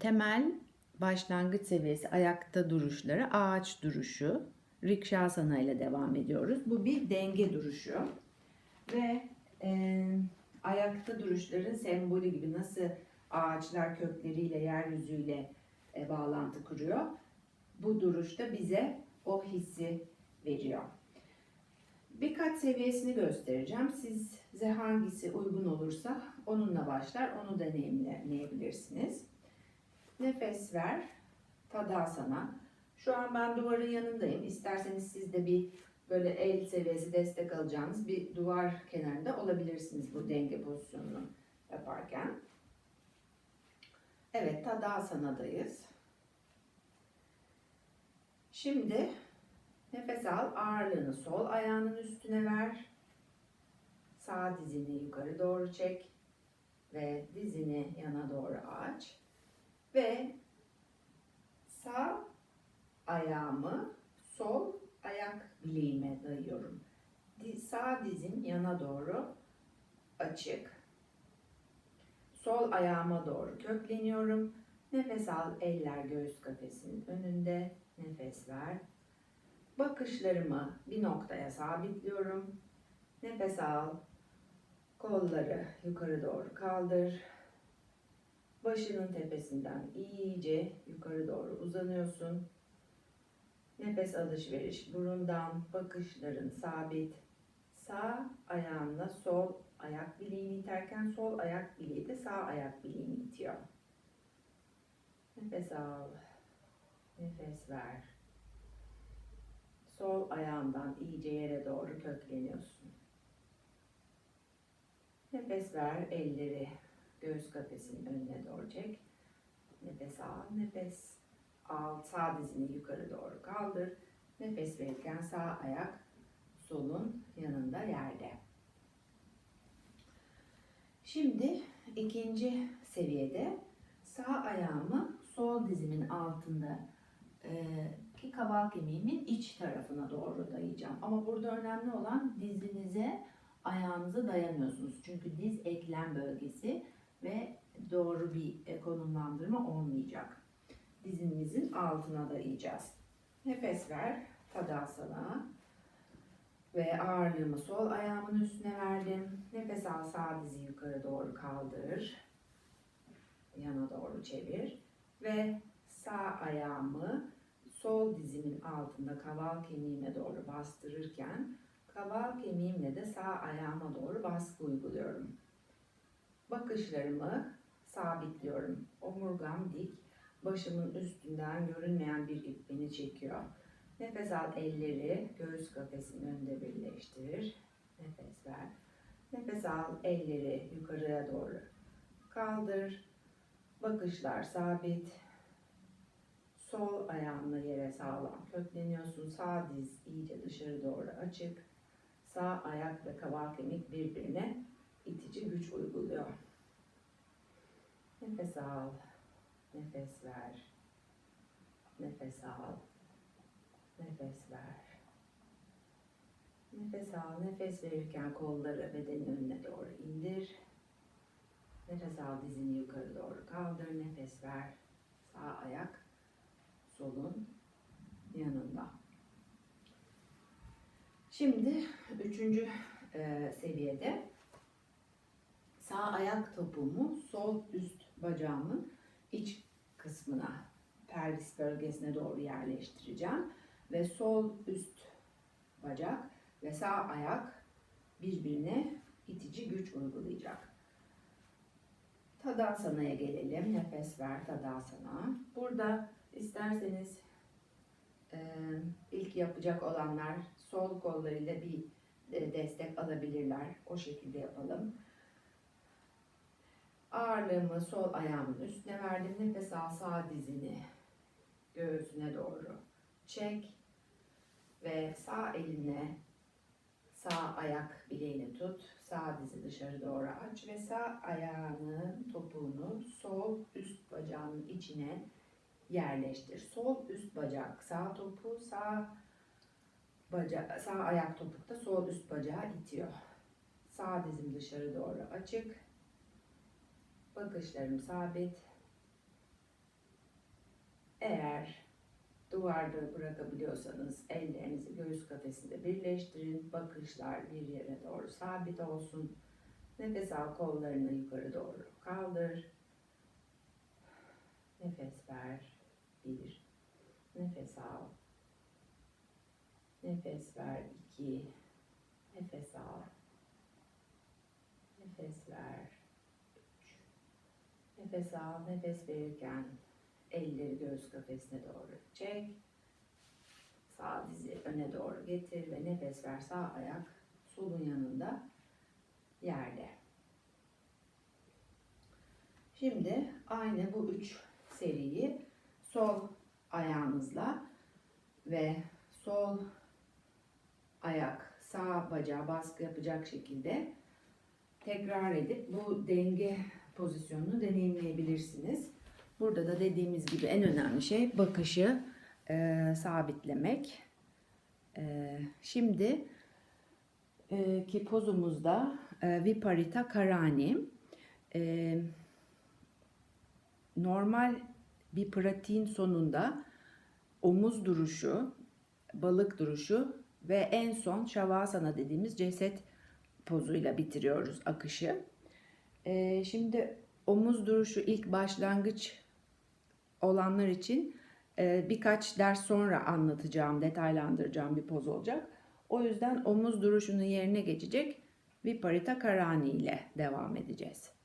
temel başlangıç seviyesi ayakta duruşları ağaç duruşu. Rikşasana ile devam ediyoruz. Bu bir denge duruşu. Ve e, ayakta duruşların sembolü gibi nasıl ağaçlar kökleriyle yeryüzüyle e, bağlantı kuruyor. Bu duruşta bize o hissi veriyor. Birkaç seviyesini göstereceğim. Size hangisi uygun olursa onunla başlar, onu deneyimleyebilirsiniz. Nefes ver, tadasana. Şu an ben duvarın yanındayım. İsterseniz siz de bir böyle el seviyesi destek alacağınız bir duvar kenarında olabilirsiniz bu denge pozisyonunu yaparken. Evet, Tadasana'dayız. Şimdi nefes al, ağırlığını sol ayağının üstüne ver. Sağ dizini yukarı doğru çek ve dizini yana doğru aç. Ve sağ ayağımı sol ayak bileğime dayıyorum. Sağ dizim yana doğru açık. Sol ayağıma doğru kökleniyorum. Nefes al, eller göğüs kafesinin önünde. Nefes ver. Bakışlarımı bir noktaya sabitliyorum. Nefes al. Kolları yukarı doğru kaldır. Başının tepesinden iyice yukarı doğru uzanıyorsun. Nefes alışveriş burundan, bakışların sabit. Sağ ayağınla sol ayak bileğini iterken sol ayak bileği de sağ ayak bileğini itiyor. Nefes al. Nefes ver. Sol ayağından iyice yere doğru kökleniyorsun. Nefes ver, elleri göğüs kafesinin önüne doğru çek. Nefes al, nefes al. Sağ dizini yukarı doğru kaldır. Nefes verirken sağ ayak solun yanında yerde. Şimdi ikinci seviyede sağ ayağımı sol dizimin altında e, ki kaval kemiğimin iç tarafına doğru dayayacağım. Ama burada önemli olan dizinize ayağınızı dayanıyorsunuz. Çünkü diz eklem bölgesi ve doğru bir konumlandırma olmayacak. Dizinimizin altına dayayacağız. Nefes ver. Tadasana. Ve ağırlığımı sol ayağımın üstüne verdim. Nefes al sağ dizi yukarı doğru kaldır. Yana doğru çevir. Ve sağ ayağımı sol dizimin altında kaval kemiğime doğru bastırırken kaval kemiğimle de sağ ayağıma doğru baskı uyguluyorum. Bakışlarımı sabitliyorum. Omurgam dik. Başımın üstünden görünmeyen bir ip beni çekiyor. Nefes al elleri göğüs kafesinin önünde birleştir. Nefes ver. Nefes al elleri yukarıya doğru kaldır. Bakışlar sabit. Sol ayağınla yere sağlam kökleniyorsun. Sağ diz iyice dışarı doğru açık. Sağ ayak ve kaval kemik birbirine itici güç uyguluyor. Nefes al. Nefes ver. Nefes al. Nefes ver. Nefes al. Nefes verirken kolları bedenin önüne doğru indir. Nefes al dizini yukarı doğru kaldır. Nefes ver. Sağ ayak solun yanında. Şimdi üçüncü e, seviyede sağ ayak topuğumu sol üst bacağımın iç kısmına, pelvis bölgesine doğru yerleştireceğim. Ve sol üst bacak ve sağ ayak birbirine itici güç uygulayacak. Tadasana'ya gelelim. Nefes ver Tadasana. Burada isterseniz ilk yapacak olanlar sol kollarıyla bir destek alabilirler. O şekilde yapalım. Ağırlığımı sol ayağımın üstüne verdim. Nefes al sağ dizini göğsüne doğru çek ve sağ eline sağ ayak bileğini tut. Sağ dizi dışarı doğru aç ve sağ ayağının topuğunu sol üst bacağının içine yerleştir. Sol üst bacak sağ topu, sağ bacak sağ ayak topukta sol üst bacağı itiyor. Sağ dizim dışarı doğru açık. Bakışlarım sabit. Eğer duvarda bırakabiliyorsanız ellerinizi göğüs kafesinde birleştirin. Bakışlar bir yere doğru sabit olsun. Nefes al kollarını yukarı doğru kaldır. Nefes ver. Bir. Nefes al. Nefes ver. iki. Nefes al. Nefes ver. Nefes al. Nefes verirken elleri göğüs kafesine doğru çek. Sağ dizi öne doğru getir ve nefes ver. Sağ ayak solun yanında yerde. Şimdi aynı bu üç seriyi sol ayağınızla ve sol ayak sağ bacağa baskı yapacak şekilde tekrar edip bu denge pozisyonunu deneyimleyebilirsiniz. Burada da dediğimiz gibi en önemli şey bakışı e, sabitlemek. E, şimdi e, ki pozumuzda e, Viparita Karani e, normal bir pratiğin sonunda omuz duruşu, balık duruşu ve en son Shavasana dediğimiz ceset pozuyla bitiriyoruz akışı. Ee, şimdi omuz duruşu ilk başlangıç olanlar için e, birkaç ders sonra anlatacağım, detaylandıracağım bir poz olacak. O yüzden omuz duruşunun yerine geçecek Viparita Karani ile devam edeceğiz.